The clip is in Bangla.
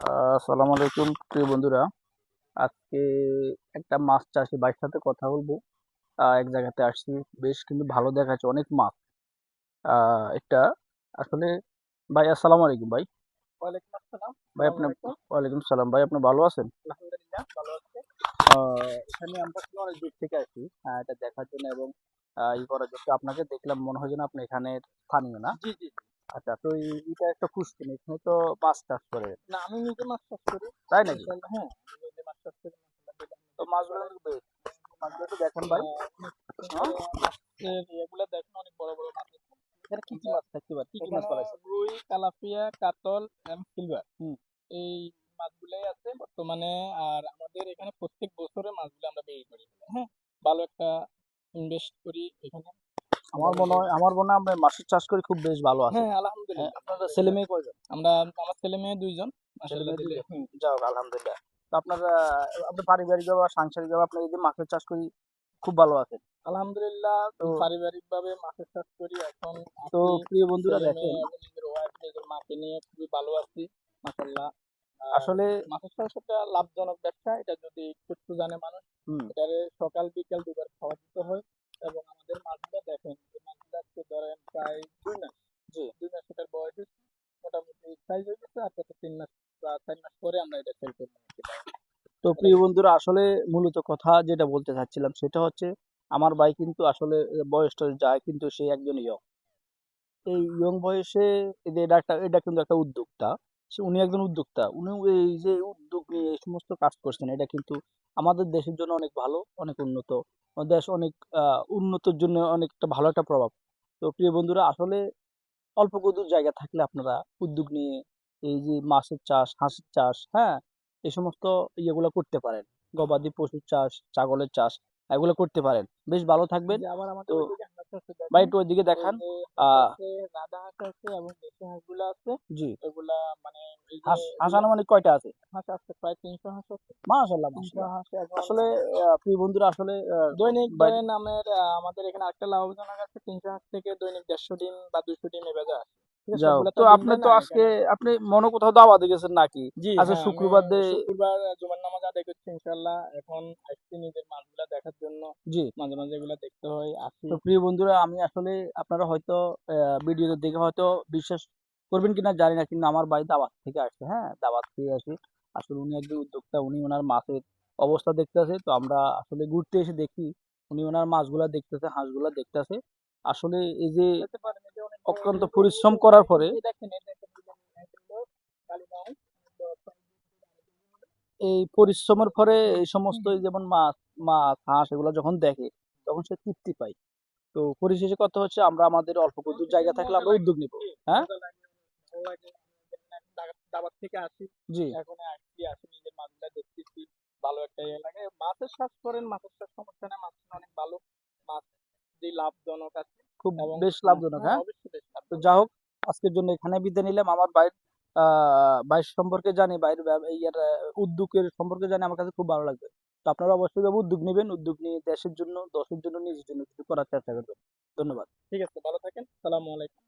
আসসালামু আলাইকুম প্রিয় বন্ধুরা। আজকে একটা মাছ চাষি ভাইয়ের সাথে কথা বলব। এক জায়গাতে আসছি। বেশ কিন্তু ভালো দেখাচ্ছে অনেক মাছ। এটা আসলে ভাই আসসালামু আলাইকুম ভাই। ওয়ালাইকুম আসসালাম। ভাই আপনি ওয়ালাইকুম সালাম ভাই আপনি ভালো আছেন? আলহামদুলিল্লাহ ভালো আছি। আহ, এখানে আমরা অনেক দূর থেকে আসি এটা দেখার জন্য এবং ই করার জন্য। আপনাকে দেখলাম মনে হয় যেন আপনি এখানে স্থানীয় না? জি জি। আচ্ছা তো এটা একটা পুষ্কিনি এখানে তো মাছ চাষ করে না আমি নিজে মাছ চাষ করি। তাই নাকি? হ্যাঁ নিজে মাছ চাষ করি তো মাছগুলো মাছগুলো একটু দেখেন ভাই। হ্যাঁ? মাছের ইয়েগুলো দেখেন অনেক বড় বড় মাছ। এখানে কি কি মাছ থাকতে পারে? কি কি মাছ এখানে রুই কালাপিয়া কাতল এন্ড সিলভার। হুম। এই মাছগুলাই আছে বর্তমানে আর আমাদের এখানে প্রত্যেক বছরে মাছগুলো আমরা বিক্রি করি। হ্যাঁ ভালো একটা ইনভেস্ট করি এখানে। আমার মনে হয় আমার মনে হয় আমরা মাছের চাষ করে খুব বেশ ভালো আছে। হ্যাঁ আলহামদুলিল্লাহ। আপনারা ছেলে মেয়ে কয়জন? আমরা আমার ছেলে মেয়ে দুইজন? যাও আলহামদুলিল্লাহ। তো আপনারা আপনি পারিবারিক ভাবে সাংসারিক ভাবে আপনি এই যে মাছের চাষ করি খুব ভালো আছেন আলহামদুলিল্লাহ তো- পারিবারিক ভাবে মাছের চাষ করি এখন তো প্রিয় বন্ধুরা দেখেন। মাকে নিয়ে খুবই ভালো আছি মাশাআল্লাহ। আসলে মাছের চাষ একটা লাভজনক ব্যবসা এটা যদি একটু জানে মানুষ এটারে সকাল বিকাল দুবার খাওয়া দিতে হয় এবং আমাদের মাছগুলো প্রায় দুই মাস জি দুই মাস এটার বয়স মোটামুটি সাইজ হয়ে গেছে আর কত তিন মাস বা চার মাস পরে আমরা এটা সেল করব তো প্রিয় বন্ধুরা আসলে মূলত কথা যেটা বলতে চাচ্ছিলাম সেটা হচ্ছে আমার ভাই কিন্তু আসলে বয়সটা যায় কিন্তু সে একজন ইয়ং এই ইয়ং বয়সে এটা একটা এটা কিন্তু একটা উদ্যোক্তা। সে উনি একজন উদ্যোক্তা। উনি এই যে উদ্যোগ নিয়ে এই সমস্ত কাজ করছেন এটা কিন্তু আমাদের দেশের জন্য অনেক ভালো অনেক উন্নত। দেশ অনেক আহ, উন্নতির জন্য অনেকটা ভালো একটা প্রভাব তো প্রিয় বন্ধুরা আসলে অল্প কদূর জায়গা থাকলে আপনারা উদ্যোগ নিয়ে এই যে মাছের চাষ হাঁসের চাষ হ্যাঁ এই সমস্ত ইয়েগুলো করতে পারেন। গবাদি পশুর চাষ ছাগলের চাষ এগুলো করতে পারেন। বেশ ভালো থাকবেন। আবার আমাদের তো ভাই একটু ওইদিকে দেখান। রাধা হাঁস আছে এবং দেশি হাঁসগুলো আছে। জি। এগুলা মানে হাঁস আনুমানিক কয়টা আছে? হাঁস আছে প্রায় তিনশো হাঁস আছে। মাশাআল্লাহ তিনশো মাশাআল্লাহ। হাঁস আসলে প্রিয় বন্ধুরা আসলে দৈনিক নামের আমাদের এখানে একটা লাভজনক আছে। তিনশো হাঁস থেকে দৈনিক দেড়শো ডিম বা দুশো ডিম এ আসে? যাও। তো আপনি তো আজকে আপনি মনে কোথাও দাওয়াতে গেছেন নাকি? জি শুক্রবার আমি শুক্রবার জুমার নামাজ আদায় করছি ইনশাল্লাহ এখন আসছি নিজের মাছগুলা দেখার জন্য। জি। মাঝে মাঝে এগুলা দেখতে হয় আসি। তো প্রিয় বন্ধুরা আমি আসলে আপনারা হয়তো ভিডিওতে দেখে হয়তো বিশ্বাস করবেন কিনা জানি না কিন্তু আমার বাড়ি দাওয়াত থেকে আসছে হ্যাঁ দাওয়াত থেকে আসি। আসলে উনি একজন উদ্যোক্তা উনি ওনার মাছের অবস্থা দেখতেছে। তো আমরা আসলে ঘুরতে এসে দেখি উনি ওনার মাছগুলা দেখতেছে হাঁসগুলা দেখতেছে। আসলে এই যে অক্লান্ত পরিশ্রম করার পরে এই পরিশ্রমের পরে এই সমস্ত যেমন মাছ মাছ হাঁস এগুলো যখন দেখে তখন সে তৃপ্তি পায়। তো পরিশেষে কথা হচ্ছে আমরা আমাদের অল্প কিছু জায়গা থাকলে আমরা উদ্যোগ নিব হ্যাঁ? থেকে আসি। জি। এখন আসি নিজের দেখতেছি। ভালো একটা ইয়ে লাগে। মাছের চাষ করেন মাছের চাষ সমস্যা নেই মাছ অনেক ভালো। মাছ যে লাভজনক আছে খুব বেশ লাভজনক হ্যাঁ? তো লাভজনক। যা হোক আজকের জন্য এখানে বিদায় নিলাম। আমার বাইর বাইর সম্পর্কে জানি বাইর ইয়ার উদ্যোগের সম্পর্কে জানি আমার কাছে খুব ভালো লাগবে। তো আপনারা অবশ্যই যাব উদ্যোগ নেবেন উদ্যোগ নিয়ে দেশের জন্য দশের জন্য নিজের জন্য কিছু করার চেষ্টা করবেন। ধন্যবাদ। ঠিক আছে ভালো থাকেন। সালামু আলাইকুম।